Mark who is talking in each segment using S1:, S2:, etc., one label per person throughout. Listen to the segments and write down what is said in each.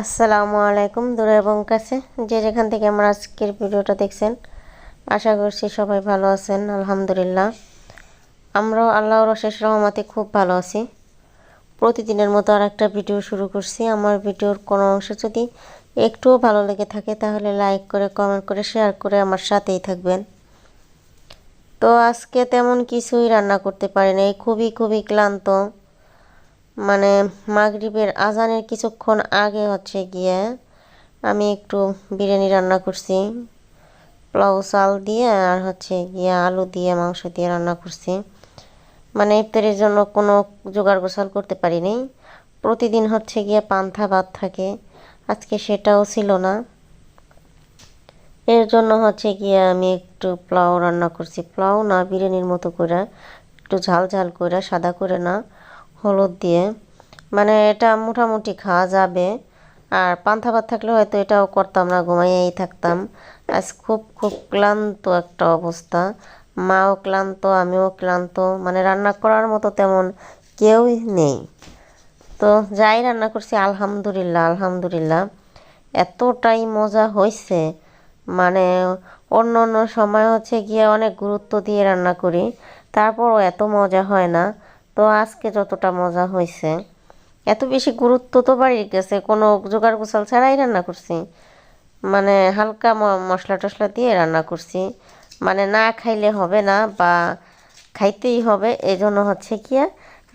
S1: আসসালামু আলাইকুম দূরে এবং কাছে। যে যেখান থেকে আমার আজকের ভিডিওটা দেখছেন, আশা করছি সবাই ভালো আছেন, আলহামদুলিল্লাহ। আমরাও আল্লাহর অশেষ রহমতে খুব ভালো আছি। প্রতিদিনের মতো আর একটা ভিডিও শুরু করছি। আমার ভিডিওর কোনো অংশ যদি একটুও ভালো লেগে থাকে, তাহলে লাইক করে, কমেন্ট করে, শেয়ার করে আমার সাথেই থাকবেন। তো আজকে তেমন কিছুই রান্না করতে পারিনি। খুবই খুবই ক্লান্ত। মানে মাগরিবের আজানের কিছুক্ষণ আগে হচ্ছে গিয়ে আমি একটু বিরিয়ানি রান্না করছি, পোলাও, চাল দিয়ে আর হচ্ছে গিয়ে আলু দিয়ে, মাংস দিয়ে রান্না করছি। মানে ইফতারের জন্য কোনো জোগাড় গোছাল করতে পারিনি। প্রতিদিন হচ্ছে গিয়ে পান্থা ভাত থাকে, আজকে সেটাও ছিল না। এর জন্য হচ্ছে গিয়ে আমি একটু পোলাও রান্না করছি। পোলাও না, বিরিয়ানির মতো করে, একটু ঝাল ঝাল করে, সাদা করে না। হলুদ দিয়ে। মানে এটা মোটামুটি খাওয়া যাবে। আর পান্থা ভাত থাকলে হয়তো এটাও করতাম না, ঘুমাইয়েই থাকতাম। আজ খুব খুব ক্লান্ত একটা অবস্থা। মাও ক্লান্ত, আমিও ক্লান্ত। মানে রান্না করার মতো তেমন কেউই নেই। তো যাই রান্না করছি, আলহামদুলিল্লাহ আলহামদুলিল্লাহ। এতটাই মজা হয়েছে মানে অন্য অন্য সময় হচ্ছে গিয়ে অনেক গুরুত্ব দিয়ে রান্না করি। তারপরও এত মজা হয় না। তো আজকে যতটা মজা হয়েছে। এত বেশি গুরুত্ব তো বাড়ির গেছে কোনো জোগাড় গোছাল ছাড়াই রান্না করছি। মানে হালকা মশলা টশলা দিয়ে রান্না করছি। মানে না খাইলে হবে না বা খাইতেই হবে এই জন্য হচ্ছে কি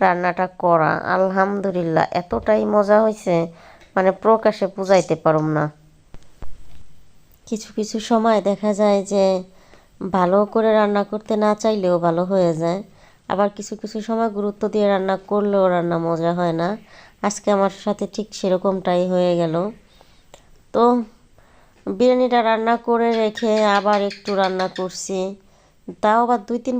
S1: রান্নাটা করা। আলহামদুলিল্লাহ, এতটাই মজা হয়েছে মানে প্রকাশে বুঝাইতে পারুম না। কিছু কিছু সময় দেখা যায় যে ভালো করে রান্না করতে না চাইলেও ভালো হয়ে যায়। আবার কিছু কিছু সময় গুরুত্ব দিয়ে রান্না করলেও রান্না মজা হয় না। আজকে আমার সাথে ঠিক সেরকমটাই হয়ে গেল। তো বিরিয়ানিটা রান্না করে রেখে আবার একটু রান্না করছি। তাও আবার দুই, তিন